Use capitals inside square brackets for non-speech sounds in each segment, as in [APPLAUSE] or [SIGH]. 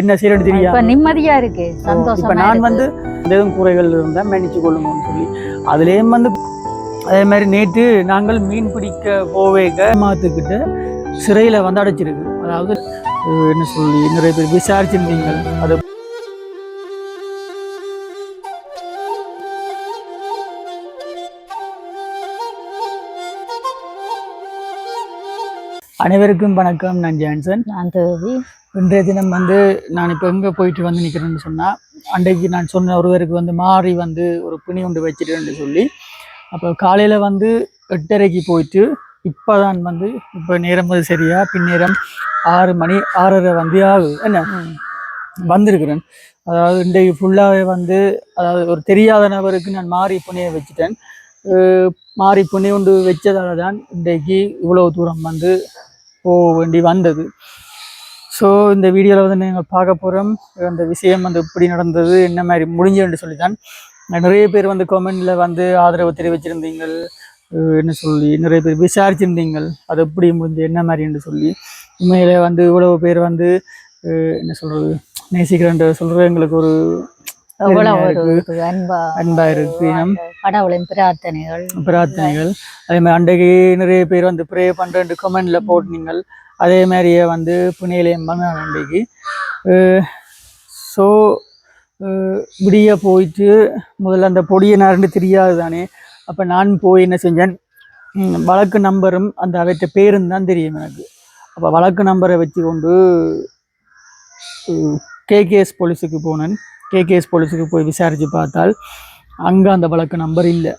என்ன செய்யறது இப்ப தெரியாது நிம்மதியா இருக்கு. இப்ப சந்தோஷமா நான் இருக்கு. வந்து எதுவும் குறைகள் இருந்தா மன்னிச்சு கொள்ளுங்கன்னு சொல்லி அதுலேயும் வந்து அதே மாதிரி நேற்று நாங்கள் மீன் பிடிக்க போவேக மாத்துக்கிட்ட சிறையில வந்து அடைச்சிருக்கு. அதாவது என்ன சொல்லி நிறைய பேர் விசாரிச்சிருந்தீங்க. அது அனைவருக்கும் வணக்கம். நான் ஜான்சன் நான் தேவி. இன்றைய தினம் வந்து நான் இப்போ எங்கே போயிட்டு வந்து நிற்கிறேன்னு சொன்னால் அன்றைக்கு நான் சொன்ன ஒருவருக்கு வந்து மாறி வந்து ஒரு புனி உண்டு வச்சிட்டேன்னு சொல்லி அப்போ காலையில் வந்து எட்டரைக்கு போயிட்டு இப்போ தான் வந்து இப்போ நேரம் வந்து சரியா பின்னேரம் ஆறு மணி ஆறரை வந்து ஆகுது. என்ன? வந்திருக்கிறேன். அதாவது இன்றைக்கு ஃபுல்லாகவே வந்து அதாவது ஒரு தெரியாத நபருக்கு நான் மாறி புனியை வச்சுட்டேன். மாறி புனி உண்டு வச்சதால தான் இன்றைக்கு இவ்வளவு தூரம் வந்து போக வேண்டி வந்தது. ஸோ இந்த வீடியோவில் வந்து நீங்கள் பார்க்க போகிறோம் அந்த விஷயம் வந்து எப்படி நடந்தது என்ன மாதிரி முடிஞ்சுன்னு சொல்லி தான் நிறைய பேர் வந்து கமெண்டில் வந்து ஆதரவு தெரிவிச்சிருந்தீங்கள். என்ன சொல்லி நிறைய பேர் விசாரிச்சிருந்தீங்கள். அது எப்படி முடிஞ்சு என்ன மாதிரின்னு சொல்லி. உண்மையிலே வந்து இவ்வளவு பேர் வந்து என்ன சொல்கிறது நேசிக்கிறேன் சொல்கிறது எங்களுக்கு ஒரு அன்பா இருக்கு. கடவுளின் பிரார்த்தனைகள். பிரார்த்தனைகள். அதே மாதிரி அன்றைக்கு நிறைய பேர் வந்து ப்ரே பண்ணுறேன் கமெண்டில் போட்டினீங்கள் அதே மாதிரியே வந்து புனேலையும் வந்தாங்க ஸோ விடிய போயிட்டு முதல்ல அந்த பொடியை நரண்டு தெரியாது தானே அப்போ நான் போய் என்ன செஞ்சேன்? வழக்கு நம்பரும் அந்த அவற்ற பேரும் தான் தெரியும் எனக்கு. அப்போ வழக்கு நம்பரை வச்சு கொண்டு கேகேஎஸ் போலீஸுக்கு போனேன். கேகேஎஸ் போலீஸுக்கு போய் விசாரித்து பார்த்தால் அங்கே அந்த வழக்கு நம்பர் இல்லை.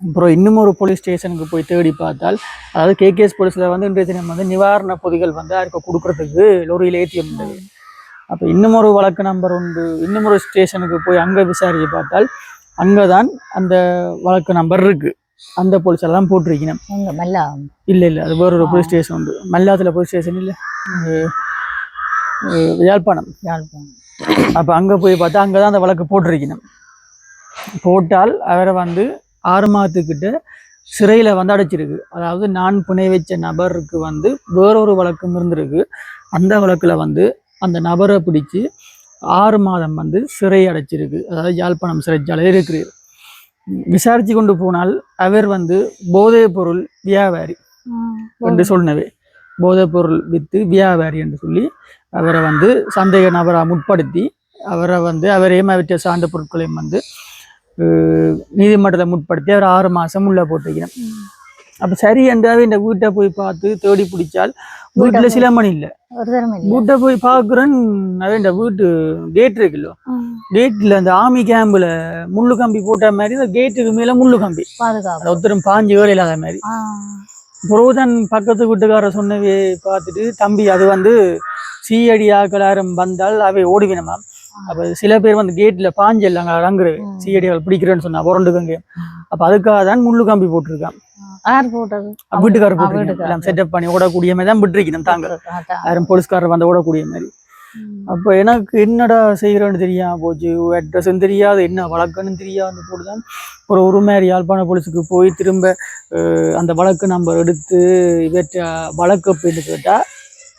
அப்புறம் இன்னும் ஒரு போலீஸ் ஸ்டேஷனுக்கு போய் தேடி பார்த்தால் அதாவது கேகேஎஸ் போலீஸில் வந்து இன்றைய தினம் வந்து நிவாரண பொதிகள் வந்து யாருக்கு கொடுக்கறதுக்கு லொரியில் ஏற்றி இருந்தது அப்போ இன்னும் ஒரு வழக்கு நம்பர் உண்டு. இன்னும் ஒரு ஸ்டேஷனுக்கு போய் அங்கே விசாரித்து பார்த்தால் அங்கே தான் அந்த வழக்கு நம்பர் இருக்குது அந்த போலீஸில் தான் போட்டிருக்கணும். மெல்லா. இல்லை இல்லை அது வேறொரு போலீஸ் ஸ்டேஷன் உண்டு. மல்லாத்தில் போலீஸ் ஸ்டேஷன் இல்லை. யாழ்ப்பாணம். யாழ்ப்பாணம். அப்போ அங்கே போய் பார்த்தா அங்கே தான் அந்த வழக்கு போட்டிருக்கணும். போட்டால் அவரை வந்து ஆறு மாதத்துக்கிட்ட சிறையில் வந்து அடைச்சிருக்கு அதாவது நான் புனை வச்ச நபருக்கு வந்து வேறொரு வழக்கும் இருந்திருக்கு. அந்த வழக்கில் வந்து அந்த நபரை பிடிச்சி ஆறு மாதம் வந்து சிறை அடைச்சிருக்கு. அதாவது யாழ்ப்பாணம் சிறைச்சாலை இருக்கிறார். விசாரித்து கொண்டு போனால் அவர் வந்து போதைப் பொருள் வியாபாரி என்று சொன்னவே. போதைப் பொருள் விற்று வியாபாரி என்று சொல்லி அவரை வந்து சந்தேக நபராக முற்படுத்தி அவரை வந்து அவரே அவற்ற சார்ந்த பொருட்களையும் வந்து நீதிமன்றத்தை முற்படுத்தி அவர் ஆறு மாதம் உள்ள போட்டுக்கிறேன் அப்போ சரி என்றாவே இந்த வீட்டை போய் பார்த்து தேடி பிடிச்சால் வீட்டில் சில மணி இல்லை. வீட்டை போய் பார்க்குறேன். இந்த வீட்டு கேட் இருக்குல்ல கேட்டில் அந்த ஆர்மி கேம்பில் முள்ளு கம்பி போட்ட மாதிரி இந்த கேட்டுக்கு மேலே முள்ளு கம்பி. ஒருத்தரும் பாஞ்சு வேலை இல்லாத மாதிரி. புரோதன் பக்கத்து வீட்டுக்கார சொன்னவே பார்த்துட்டு தம்பி அது வந்து சீயடி ஆக்களாரம் வந்தால் அவை ஓடுவினமாம். அப்போ சில பேர் வந்து கேட்டில் பாஞ்சல் அங்கே அடங்குறவே ம். சீயடிகள் பிடிக்கிறேன்னு சொன்னா புரண்டுக்கங்க. அப்போ அதுக்காக தான் முள்ளு கம்பி போட்டிருக்கான். யார் போட்டது? வீட்டுக்காரர். எல்லாம் செட்டப் பண்ணி ஓடக்கூடிய மாதிரி தான் விட்டுருக்கணும் தாங்க. யாரும் போலீஸ்காரர் வந்து ஓடக்கூடிய மாதிரி. அப்போ எனக்கு என்னடா செய்கிறேன்னு தெரியாம போச்சு. அட்ரஸும் தெரியாது என்ன வழக்குன்னு தெரியாது போட்டுதான் ஒரு ஒரு மாதிரி யாழ்ப்பாண போலீஸுக்கு போய் திரும்ப அந்த வழக்கு நம்பர் எடுத்து இவற்ற வழக்கு அப்படின்னு கேட்டால்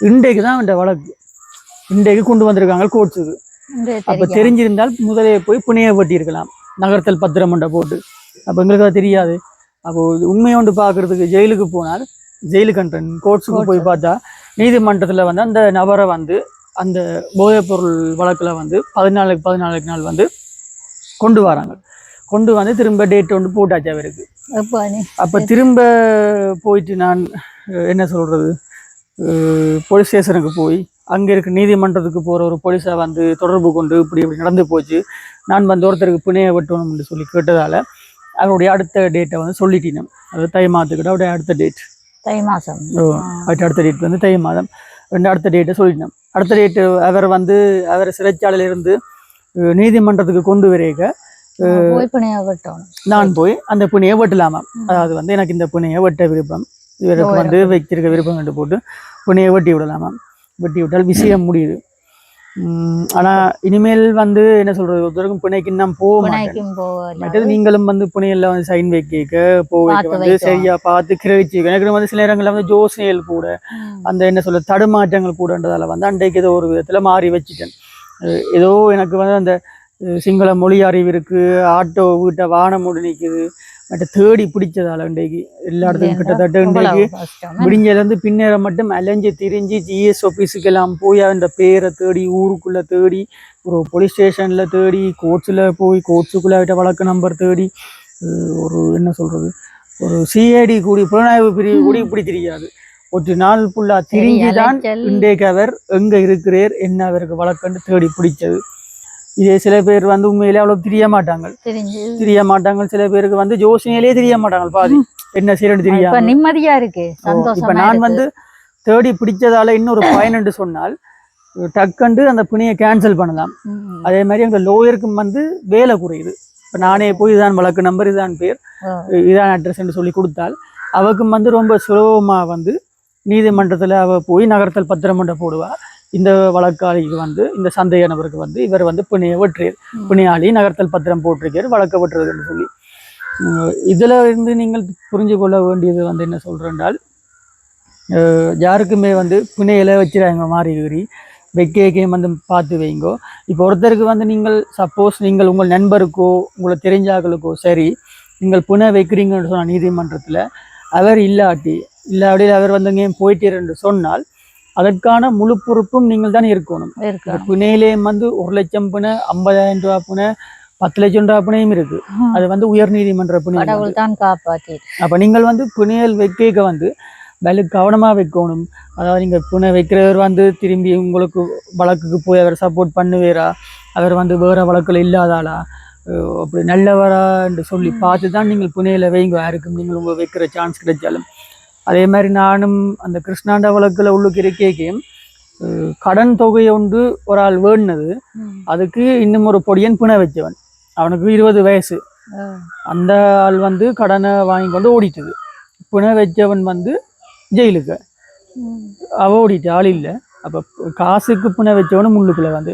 இன்றைக்கு தான் இந்த வழக்கு. இன்றைக்கு கொண்டு வந்திருக்காங்க கோர்ட்ஸுக்கு அப்போ. தெரிஞ்சிருந்தால் முதலே போய் புனைய வெட்டியிருக்கலாம். நகர்த்தல் பத்திரமண்டை போட்டு. அப்போ எங்களுக்கு அது தெரியாது. அப்போ உண்மையோண்டு பார்க்கறதுக்கு ஜெயிலுக்கு போனால் ஜெயிலுக்கு அன்றன். கோர்ட்ஸுக்கு போய் பார்த்தா நீதிமன்றத்தில் வந்து அந்த நபரை வந்து அந்த போதைப் பொருள் வழக்கில் வந்து பதினாலுக்கு பதினாலுக்கு நாள் வந்து கொண்டு வராங்க. கொண்டு வந்து திரும்ப டேட் வந்து போட்டாச்சு அவருக்கு. அப்போ திரும்ப போயிட்டு நான் என்ன சொல்கிறது போலீஸ் ஸ்டேஷனுக்கு போய் அங்கே இருக்க நீதிமன்றத்துக்கு போகிற ஒரு போலீஸை வந்து தொடர்பு கொண்டு இப்படி இப்படி நடந்து போச்சு. நான் வந்து ஒருத்தருக்கு பிணைய வெட்டணும்னு சொல்லி கேட்டதால் அவருடைய அடுத்த டேட்டை வந்து சொல்லிட்டினேன் அது தை மாதத்துக்கிட்ட அவருடைய அடுத்த டேட் தை மாசம் அவருடைய அடுத்த டேட் வந்து தை மாதம். ரெண்டு அடுத்த டேட்டை சொல்லிட்டேன். அடுத்த டேட்டு அவர் வந்து அவர் சிறைச்சாலையிலிருந்து நீதிமன்றத்துக்கு கொண்டு வரைக்க நான் போய் அந்த புனையை வெட்டலாமா? அதாவது வந்து எனக்கு இந்த புனையை வெட்ட விருப்பம். இவருக்கு வந்து வைத்திருக்க விருப்பம் கண்டு போட்டு புனையை வெட்டி விடலாமா? வெட்டி விட்டால் விஷயம் முடியுது. உம், ஆனா இனிமேல் வந்து என்ன சொல்றது ஒருத்தருக்கும் பிணைக்கு நான் போக மாட்டேன். நீங்களும் வந்து புனையல்ல வந்து சைன் வைக்க போக வைக்க வந்து. சரியா பார்த்து கிரகிச்சு எனக்கு வந்து சில நேரங்கள்ல வந்து ஜோசியல் கூட அந்த என்ன சொல்ல தடுமாற்றங்கள் கூடன்றதால வந்து அன்றைக்கு ஏதோ ஒரு விதத்துல மாறி வச்சுட்டேன். ஏதோ எனக்கு வந்து அந்த சிங்கள மொழி அறிவு இருக்கு ஆட்டோ வீட்டை வானம் மூடி நிற்குது மற்ற தேடி பிடிச்சதால இன்றைக்கு எல்லா இடத்துக்கும் கிட்டத்தட்ட இன்றைக்கு விடிஞ்சதுலேருந்து பின்னேரம் மட்டும் அலைஞ்சு திரிஞ்சு ஜிஎஸ் ஆஃபீஸுக்கெல்லாம் போய் அந்த பேரை தேடி ஊருக்குள்ளே தேடி ஒரு போலீஸ் ஸ்டேஷனில் தேடி கோர்ட்ஸில் போய் கோர்ட்ஸுக்குள்ளே விட்ட வழக்கு நம்பர் தேடி ஒரு என்ன சொல்கிறது ஒரு சிஐடி கூடி புலனாய்வு பிரிவு கூடி இப்படி தெரியாது. ஒரு நாள் ஃபுல்லாக திரிஞ்சு தான் இன்றைக்கு அவர் எங்கே இருக்கிறார் என்ன அவருக்கு வழக்குன்னு தேடி பிடிச்சது. இதே சில பேர் வந்து உண்மையிலே அவ்வளோ தெரிய மாட்டாங்க. தெரிய மாட்டாங்க. சில பேருக்கு வந்து ஜோசினியிலே தெரிய மாட்டாங்க பாதி. என்ன செய்யறது தெரியாம. இப்ப நிம்மதியா இருக்கு. இப்ப நான். வந்து தேடி பிடிச்சதால இன்னொரு பயன் என்று சொன்னால் டக்குண்டு அந்த பிணியை கேன்சல் பண்ணலாம். அதே மாதிரி அந்த லோயருக்கும் வந்து வேலை குறையுது. இப்போ நானே போய் இதான் வழக்கு நம்பர் இதான் பேர். இதான் அட்ரஸ் என்று சொல்லி கொடுத்தால் அவக்கும் வந்து ரொம்ப சுலபமாக வந்து நீதிமன்றத்தில் அவ போய் நகர்த்தல் பத்திரமன்றம் போடுவா. இந்த வழக்காளிக்கு வந்து இந்த சந்தேக நபருக்கு வந்து இவர் வந்து பிணையை ம். பிணையாளி நகர்த்தல் பத்திரம் போட்டிருக்கார் வழக்க வெட்டுறதுன்னு சொல்லி. இதுல இருந்து நீங்கள் புரிஞ்சு கொள்ள வேண்டியது வந்து என்ன சொல்றேன்றால் அஹ், யாருக்குமே வந்து பிணையில வச்சிடாங்க மாறி கீறி வெக்கையும் வந்து பார்த்து வைங்கோ. இப்போ ஒருத்தருக்கு வந்து நீங்கள் சப்போஸ் நீங்கள் உங்கள் நண்பருக்கோ உங்களை தெரிஞ்சாக்களுக்கோ சரி நீங்கள் புனை வைக்கிறீங்கன்னு சொன்ன நீதிமன்றத்தில் அவர் இல்லாட்டி இல்லாட்டி அவர் வந்து எங்கேயும் போயிட்டீர் என்று சொன்னால் அதற்கான முழு பொறுப்பும் நீங்கள் தான் இருக்கணும். புனேலேயும் வந்து ஒரு லட்சம் புனை ஐம்பதாயிரம் ரூபா புனை பத்து லட்சம் ரூபா புனையும் இருக்கு. அது வந்து உயர் நீதிமன்ற தான் காப்பாற்றி அப்ப நீங்கள் வந்து புனையல் வைக்க வந்து வலு கவனமா வைக்கணும். அதாவது நீங்க புனை வைக்கிறவர் வந்து திரும்பி உங்களுக்கு வழக்குக்கு போய் அவர் சப்போர்ட் பண்ணுவேரா? அவர் வந்து வேற வழக்குல இல்லாதாளா? அப்படி நல்லவரா என்று சொல்லி பார்த்து தான் நீங்கள் புனையில வைங்க. யாருக்கும் நீங்கள் உங்க வைக்கிற சான்ஸ் கிடைச்சாலும். அதே மாதிரி நானும் அந்த கிருஷ்ணாண்ட வழக்குல உள்ளுக்கு இருக்கேக்கையும் அஹ் கடன் தொகை ஒன்று ஒரு ஆள் வேணுனது அதுக்கு இன்னும் ஒரு பொடியன் புனை வச்சவன். அவனுக்கு இருபது வயசு. அந்த ஆள் வந்து கடனை வாங்கி கொண்டு ஓடிட்டுது. புனை வச்சவன் வந்து ஜெயிலுக்கு. அவ ஓடிட்டு ஆள் இல்லை. அப்போ காசுக்கு புனை வச்சவனும் முள்ளுக்குள்ள வந்து.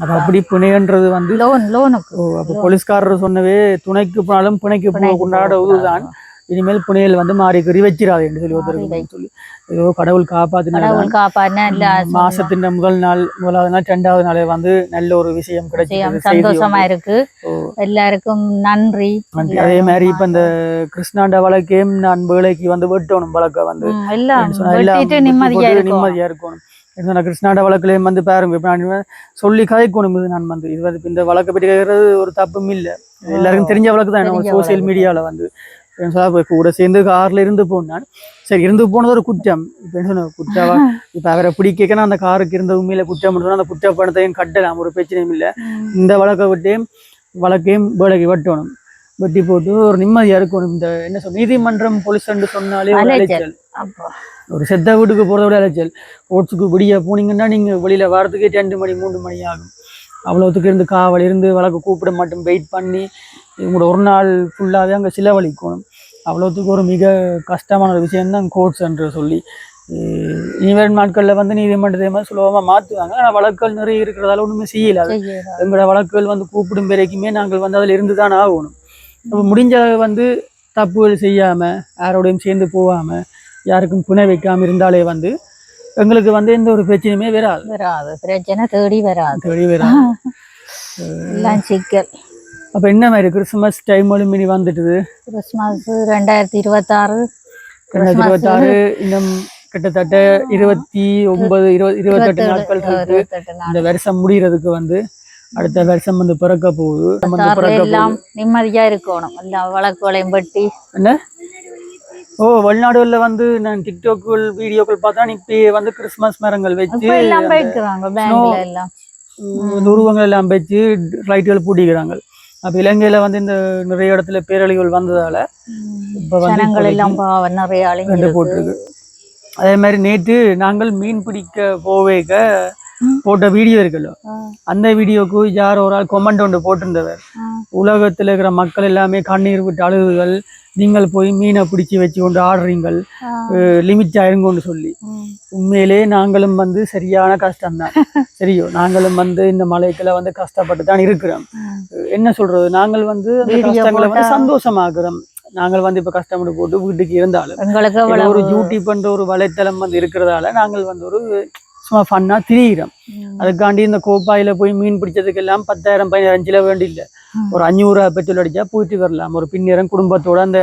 அப்போ அப்படி புனைன்றது வந்து லோன் லோனுக்கு. ஓ அப்போ போலீஸ்காரர் சொன்னவே துணைக்கு போனாலும் புனைக்கு போ கொண்டாட உதுதான் இனிமேல் புனையல் வந்து மாறி கறி வச்சிடாது என்று சொல்லி ஒருத்தருக்கு சொல்லி. கடவுள் இல்ல மாசத்தின் முதல் நாள் முதலாவது நாள் ரெண்டாவது நாளே வந்து நல்ல ஒரு விஷயம் கிடைச்சது செய்தி சந்தோஷமா. இருக்கு. எல்லாருக்கும் நன்றி. அதே மாதிரி இப்ப இந்த கிருஷ்ணாண்ட வழக்கையும் நான் வேலைக்கு வந்து வெட்டணும் வழக்க வந்து. நிம்மதியா நிம்மதியா இருக்கணும். கிருஷ்ணாண்ட வழக்குலயும் வந்து பாருங்க இப்ப நான் சொல்லி கதைக்கணும் இது நான் வந்து. இது வந்து இந்த வழக்கை பற்றி கேட்கறது ஒரு தப்பும் இல்ல. எல்லாருக்கும் தெரிஞ்ச வழக்கு தான் சோசியல். மீடியால வந்து. இப்ப கூட சேர்ந்து கார்ல இருந்து போனான். சரி இருந்து போனது ஒரு குற்றம். இப்ப என்ன சொன்ன குற்றவா? இப்ப அவரை பிடிக்கணும் அந்த காருக்கு இருந்த உண்மையில குற்றம் அந்த குற்ற பணத்தையும் கட்டலாம். ஒரு பிரச்சனையும் இல்ல. இந்த வழக்கை விட்டையும் வழக்கையும் வேலைக்கு வெட்டணும். வெட்டி போட்டு ஒரு நிம்மதியா இருக்கணும். இந்த என்ன சொல் நீதிமன்றம் போலீஸ் சொன்னாலே ஒரு அலைச்சல். ஒரு செத்த வீட்டுக்கு போறத விட அலைச்சல். கோர்ட்ஸுக்கு விடிய போனீங்கன்னா நீங்க வெளியில வரதுக்கே ரெண்டு மணி மூணு மணி ஆகும். அவ்வளோத்துக்கு இருந்து காவல் இருந்து வழக்கு கூப்பிட மட்டும். வெயிட் பண்ணி உங்களோட ஒரு நாள் ஃபுல்லாகவே அங்கே செலவழிக்கணும். அவ்வளோத்துக்கு ஒரு மிக கஷ்டமான ஒரு விஷயம் தான் கோர்ட்ஸ் என்று சொல்லி. இனிவரும் நாட்களில் வந்து நீதிமன்றத்தை மாதிரி சுலபமாக மாற்றுவாங்க ஆனால் வழக்குகள் நிறைய இருக்கிறதால ஒன்றுமே செய்யல. எங்களோட வழக்குகள் வந்து கூப்பிடும் வரைக்குமே நாங்கள் வந்து அதில் இருந்து தான் ஆகணும். அப்போ முடிஞ்ச வந்து தப்புகள் செய்யாமல் யாரோடையும் சேர்ந்து போகாமல் யாருக்கும் புனை வைக்காமல் இருந்தாலே வந்து எங்களுக்கு வந்து எந்த ஒரு பிரச்சனையுமே வராது. வராது. பிரச்சனை தேடி வராது. தெரிய வராது. எல்லாம் சிக்கல். அப்போ என்ன மாதிரி கிறிஸ்மஸ் டைம் மினி வந்துட்டுது? கிறிஸ்மஸ் ரெண்டாயிரத்தி இருபத்தாறு. ரெண்டாயிரத்தி இருபத்தாறு இன்னும் கிட்டத்தட்ட இருபத்தி ஒன்பது இருபது இருபத்தெட்டு நாட்கள் இருக்கு. இந்த வருஷம் முடிகிறதுக்கு வந்து அடுத்த வருஷம் வந்து பிறக்க போகுது. எல்லாம் நிம்மதியா இருக்கணும். எல்லாம் வழக்குகளையும் வெட்டி. என்ன? ஓ வெளிநாடுகளில் வந்து நான் டிக்டாக்குகள் வீடியோக்கள் பார்த்தா இப்போ வந்து கிறிஸ்மஸ் மரங்கள் வச்சு எல்லாம் உருவங்கள் எல்லாம் வச்சு லைட்டுகள் பூட்டிக்கிறாங்க. அப்போ இலங்கையில வந்து இந்த நிறைய இடத்துல பேரழிவுகள் வந்ததால இப்ப வந்து நிறைய அழிஞ்சிருக்கு. போட்டிருக்கு அதே மாதிரி நேற்று நாங்கள் மீன் பிடிக்க போவேக்க. போட்ட வீடியோ இருக்குல்ல? அந்த வீடியோக்கு யார் ஒரு ஆள் கொமெண்ட் ஒன்று போட்டிருந்தவர். உலகத்தில் இருக்கிற மக்கள் எல்லாமே கண்ணீர் விட்டு அழுகுகள் நீங்கள் போய் மீனை பிடிச்சி வச்சு கொண்டு ஆடுறீங்கள். லிமிட் ஆயிருங்கன்னு சொல்லி. உண்மையிலே நாங்களும் வந்து சரியான கஷ்டம்தான் [LAUGHS] சரியோ நாங்களும் வந்து இந்த மலைக்குள்ள வந்து கஷ்டப்பட்டு தான் இருக்கிறோம். என்ன சொல்றது நாங்கள் வந்து கஷ்டங்களை வந்து சந்தோஷமாக்குறோம் நாங்கள் வந்து இப்ப கஷ்டப்பட்டு போட்டு வீட்டுக்கு இருந்தாலும் ஒரு யூடியூப் என்ற ஒரு வலைத்தளம் வந்து இருக்கிறதால நாங்கள் வந்து ஒரு சும்மா ஃபன்னா திரியிறோம். அதுக்காண்டி இந்த கோப்பாயில போய் மீன் பிடிச்சதுக்கெல்லாம் பத்தாயிரம் பதினஞ்சுல வேண்டியில்லை ம். ஒரு அஞ்சூறு பெட்ரோல் அடிச்சா போயிட்டு வரலாம். ஒரு பின்னேரம் குடும்பத்தோட அந்த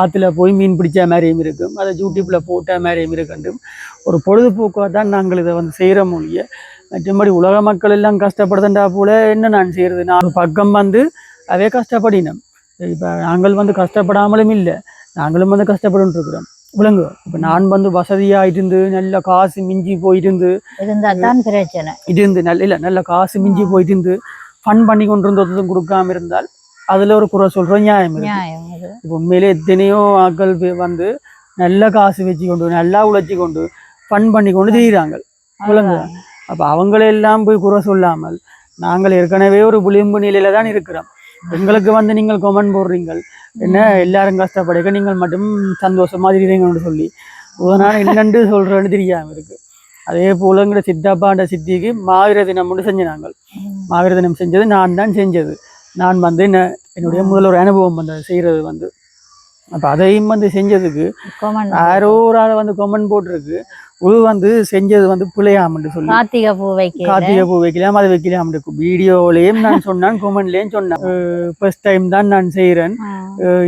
ஆத்துல போய் மீன் பிடிச்ச மாதிரியும் இருக்கும். அதை யூடியூப்ல போட்ட மாதிரியும் இருக்கண்டும் ஒரு பொழுதுபோக்காக தான் நாங்கள் இதை வந்து செய்கிற மொழிய மற்றபடி உலக மக்கள் எல்லாம் கஷ்டப்படுதுண்டா போல என்ன நான் செய்யறது? நான் பக்கம் வந்து அதே கஷ்டப்படினோம். இப்போ நாங்கள் வந்து கஷ்டப்படாமலும் இல்லை நாங்களும் வந்து கஷ்டப்பட்டு இருக்கிறோம் விளங்கு இப்போ நான் வந்து வசதியாக இருந்து நல்ல காசு மிஞ்சி போயிருந்து பிரச்சனை. இருந்து நல்ல இல்லை நல்ல காசு மிஞ்சி போயிட்டு இருந்து ஃபன் பண்ணி கொண்டு இருந்ததும் கொடுக்காம இருந்தால் அதுல ஒரு குறை சொல்ற நியாயம் இப்போ உண்மையிலே எத்தனையோ ஆட்கள் பே- வந்து நல்ல காசு வச்சு கொண்டு நல்லா உழைச்சி கொண்டு ஃபன் பண்ணி கொண்டு திரியிறாங்க விளங்கு அப்போ அவங்களெல்லாம் போய் குறை சொல்லாமல் நாங்கள் ஏற்கனவே ஒரு விளிம்பு நிலையில தான் இருக்கிறோம். எங்களுக்கு வந்து நீங்கள் கமெண்ட் போடுறீங்கள். என்ன எல்லாரும் கஷ்டப்படுக நீங்கள் மட்டும் சந்தோஷமா இருக்கிறீங்கன்னு சொல்லி. அதனால என்னண்டு சொல்றேன்னு தெரியாம இருக்கு. அதே போல எங்கட சித்தப்பாண்ட சித்திக்கு மாவீர தினம் மட்டும் செஞ்சினாங்க. ம். மாவீர தினம் செஞ்சது நான் தான் செஞ்சது. நான் வந்து என்ன என்னுடைய முதல் ஒரு அனுபவம் வந்து செய்யறது வந்து. அப்ப அதையும் வந்து செஞ்சதுக்கு யாரோ ஒரு ஆள் வந்து கமெண்ட் போட்டிருக்கு. இது வந்து செஞ்சது வந்து பிள்ளையாமன்னு சொல்லி. கார்த்திகை பூ வைக்க கார்த்திகை பூ வைக்கலாம் அதை வைக்கலாம் வீடியோலயும் நான் சொன்னேன் கொமெண்ட்லயும் சொன்னேன். ஃபர்ஸ்ட் டைம் தான் நான் செய்கிறேன்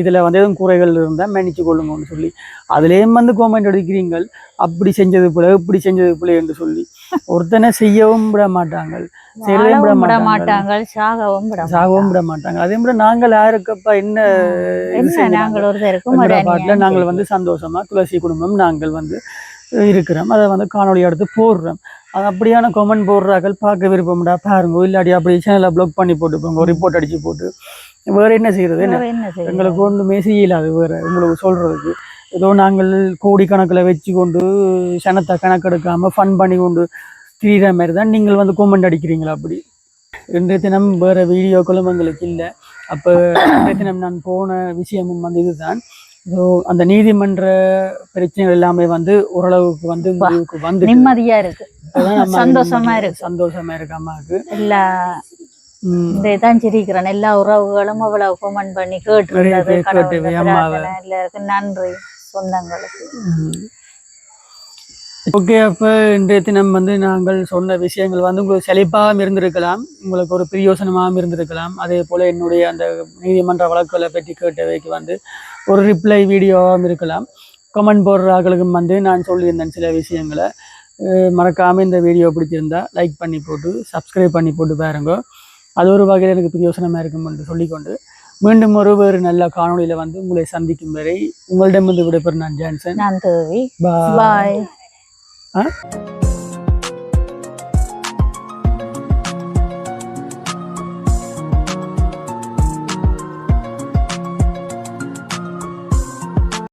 இதுல வந்து எதுவும் குறைகள் இருந்தா மன்னிச்சு கொள்ளுங்கன்னு சொல்லி. அதுலயும் வந்து கோமெண்ட் அடிக்கிறீங்கள். அப்படி செஞ்சது போல இப்படி செஞ்சது போல என்று சொல்லி. ஒருத்தனை செய்யவும் விட மாட்டாங்க. செய்யவும் விட மாட்டாங்க. சாகவும் விட சாகவும் விட மாட்டாங்க. அதே மாதிரி நாங்கள் யாருக்கப்பா என்ன? நாங்கள் பாட்டில் நாங்கள் வந்து சந்தோஷமா துளசி குடும்பம் நாங்கள் வந்து இருக்கிறோம். அதை வந்து காணொளி எடுத்து போடுறோம். அது அப்படியான கமெண்ட் போடுறார்கள். பார்க்க விருப்பம்டா பாருங்க. இல்லாட்டி அப்படி சேனலை ப்ளாக் பண்ணி போட்டு போங்க. ரிப்போர்ட் அடிச்சு போட்டு. வேற என்ன செய்யறது என்ன? எங்களுக்கு ஒன்றுமே செய்யலாது வேற. உங்களுக்கு சொல்றதுக்கு. ஏதோ நாங்கள் கோடிக்கணக்கில் வச்சு கொண்டு சனத்தை கணக்கெடுக்காம ஃபன் பண்ணி கொண்டு திரிகிற மாதிரி தான் நீங்கள் வந்து கொமெண்ட் அடிக்கிறீங்களா அப்படி? இன்றைய தினம் வேற வீடியோக்களும் எங்களுக்கு இல்லை. அப்போ இன்றைய தினம் நான் போன விஷயமும் வந்து இதுதான். ஸோ அந்த நீதிமன்ற பிரச்சனைகள் எல்லாமே வந்து ஓரளவுக்கு வந்து முடிவுக்கு வந்து நிம்மதியா இருக்கு. சந்தோஷமா இருக்கு. சந்தோஷமா இருக்கு. அம்மாவுக்கு எல்லா. இந்த தான் சிரிக்கிறேன். எல்லா உறவுகளும் அவ்வளவு கமெண்ட் பண்ணி கேட்டு நிறைய இருந்தது பேர் கடவுளுக்கு கேட்டவை, அம்மாவை. பிரார்த்தனை எல்லாருக்கும் நன்றி சொந்தங்களுக்கு ஓகே அப்போ இன்றைய தினம் வந்து நாங்கள் சொன்ன விஷயங்கள் வந்து உங்களுக்கு செழிப்பாகவும் இருந்திருக்கலாம். உங்களுக்கு ஒரு பிரியோசனமாகவும் இருந்திருக்கலாம். அதே போல் என்னுடைய அந்த நீதிமன்ற வழக்குகளை பற்றி கேட்டவைக்கு வந்து ஒரு ரிப்ளை வீடியோவாகவும் இருக்கலாம். கமெண்ட் போடுற ஆட்களுக்கும் வந்து நான் சொல்லியிருந்தேன் சில விஷயங்களை. மறக்காமல் இந்த வீடியோ பிடிச்சிருந்தா லைக் பண்ணி போட்டு சப்ஸ்கிரைப் பண்ணி போட்டு பாருங்க. அது ஒரு வகையில் எனக்கு பிரியோசனமாக இருக்கும் என்று சொல்லிக்கொண்டு மீண்டும் ஒரு வேறு நல்ல காணொளியில் வந்து உங்களை சந்திக்கும் வரை உங்களிடமிருந்து விடைபெறும் நான் ஜான்சன். தேவி. பாய் பாய் ஆ